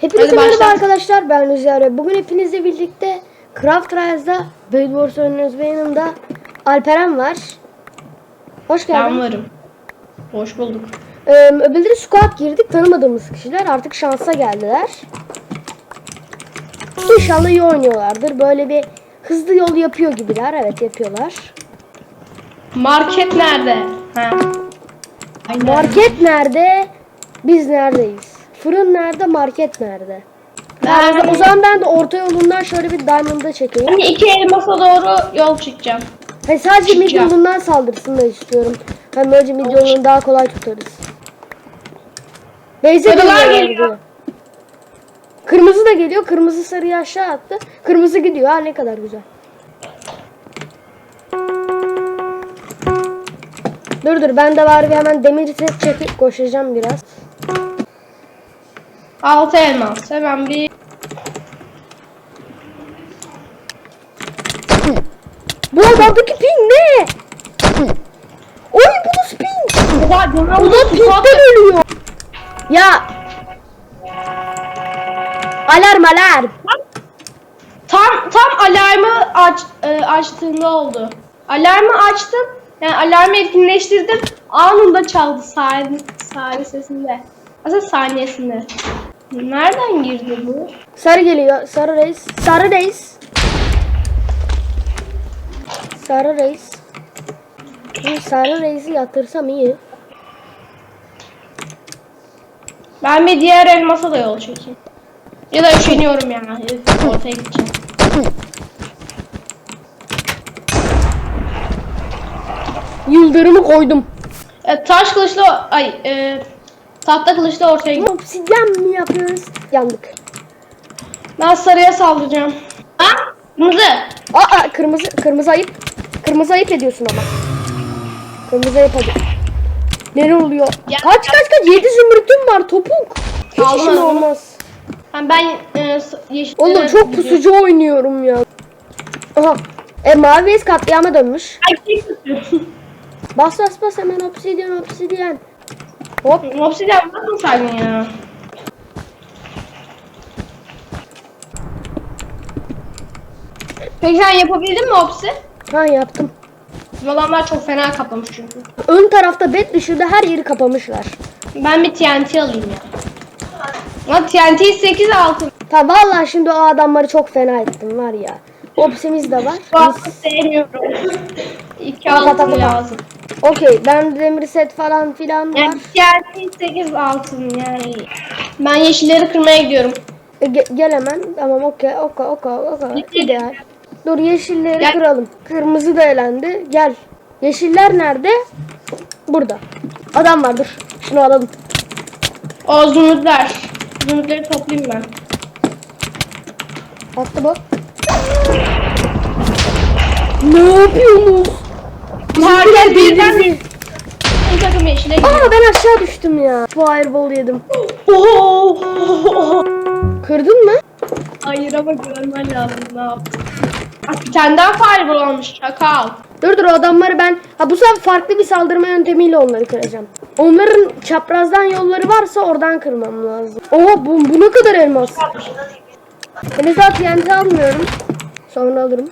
Hepinize merhaba arkadaşlar ben Rüzgar. Bugün hepinizle birlikte Craft Rise'da Bed Wars oynuyoruz ve yanımda Alperen var. Hoş Ben geldin. varım. Hoş bulduk. Ee, öbürleri squad girdik tanımadığımız kişiler artık şansa geldiler. İnşallah iyi oynuyorlardır. Böyle bir hızlı yol yapıyor gibiler. Evet yapıyorlar. Market nerede? Ha. Aynen. Market nerede? Biz neredeyiz? Fırın nerede? Market nerede? Ben- o zaman ben de orta yolundan şöyle bir diamond'a çekeyim. Hani iki elmasa doğru yol çıkacağım. Hayır, sadece mid Çıkacağım. yolundan saldırsın da istiyorum. Hem böylece mid yolunu daha kolay tutarız. Beyze Sarılar geliyor. Kırmızı da geliyor. Kırmızı sarıyı aşağı attı. Kırmızı gidiyor. Ha ne kadar güzel. Dur dur ben de var bir hemen demir set çekip koşacağım biraz. Altı elmas. Hemen bir Bu adamdaki ping ne? Oy bu nasıl ping? Oha, Bu da pingden ölüyor. Ya. Alarm alarm. Tam tam alarmı aç, e, açtığında oldu. Alarmı açtım. Yani alarmı etkinleştirdim. Anında çaldı saniye, saniye sesinde. Aslında saniyesinde. Nereden girdi bu? Sarı geliyor. Sarı reis. Sarı reis. Sarı reis. Bu sarı reisi yatırsam iyi. Ben bir diğer elmasa da yol çekeyim. Ya da üşeniyorum yani. Ortaya gideceğim. Yıldırımı koydum. E, taş kılıçlı ay e, tahta kılıçlı ortaya gideceğim. Obsidyen mi yapıyoruz? Yandık. Ben sarıya saldıracağım. Ha? Kırmızı. Aa kırmızı kırmızı ayıp. Kırmızı ayıp ediyorsun ama. Kırmızı ayıp hadi. Ne oluyor? Ya- kaç kaç kaç 7 zümrütüm var topuk. Hiç işim aldım. olmaz. Ha, ben e, yeşil. Oğlum e, çok pusucu oynuyorum ya. Aha. E mavi ez katliama dönmüş. Ay, şey. Bas bas bas hemen obsidyen obsidyen. Hop. Obsidian bakın sen ya. Peki sen yapabildin mi Opsi? Ha yaptım. Bizim adamlar çok fena kaplamış çünkü. Ön tarafta bet dışında her yeri kapamışlar. Ben bir TNT alayım ya. Lan TNT 8 altın. Ta vallahi şimdi o adamları çok fena ettim var ya. Opsimiz de var. Bu altın sevmiyorum. 2 altın lazım. Okey ben demir set falan filan var. Yani TNT 8 altın yani. Ben yeşilleri kırmaya gidiyorum. E, ge- gel hemen. Tamam okey okey okey okey. İdeal. Dur yeşilleri Gel. kıralım. Kırmızı da elendi. Gel. Yeşiller nerede? Burada. Adam var dur. Şunu alalım. O zümrütler. Zümrütleri toplayayım ben. Attı bu. Ne yapıyorsunuz? Herkes birden birbirimizi- bir takım yeşile gidiyor. Aa ben aşağı düştüm ya. Fireball yedim. Oho! Kırdın mı? Hayır ama görmen lazım ne yaptın. Bak bir tane daha fireball almış çakal. Dur dur o adamları ben ha bu sefer farklı bir saldırma yöntemiyle onları kıracağım. Onların çaprazdan yolları varsa oradan kırmam lazım. Oha bu, bu ne kadar elmas. Henüz TNT almıyorum. Sonra alırım.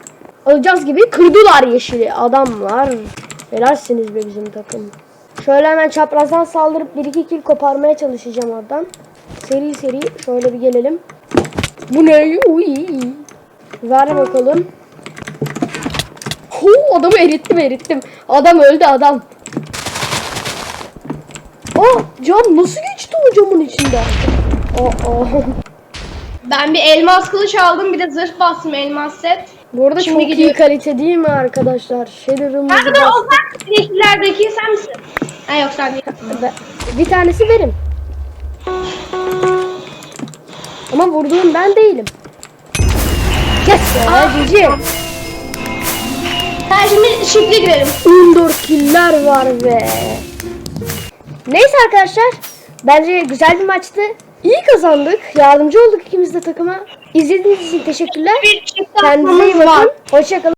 Alacağız gibi kırdılar yeşili. Adamlar. Helalsiniz be bizim takım. Şöyle hemen çaprazdan saldırıp bir iki kill koparmaya çalışacağım oradan. Seri seri şöyle bir gelelim. Bu ne? Uy. Ver bakalım. Huu, adamı erittim erittim. Adam öldü adam. Aa cam nasıl geçti o camın içinden? Aa. Ben bir elmas kılıç aldım bir de zırh bastım elmas set. Bu arada Şimdi çok iyi gidiyorum. kalite değil mi arkadaşlar? Shader'ımızı Nerede o bastım. sen yeşillerdeki sen misin? Ha yok sen değil. Bir tanesi benim. Ama vurduğum ben değilim. Yes be cici. Ha şimdi shift'e girelim. 14 killer var be. Neyse arkadaşlar. Bence güzel bir maçtı. İyi kazandık. Yardımcı olduk ikimiz de takıma. İzlediğiniz için teşekkürler. Kendinize iyi bakın. Hoşçakalın.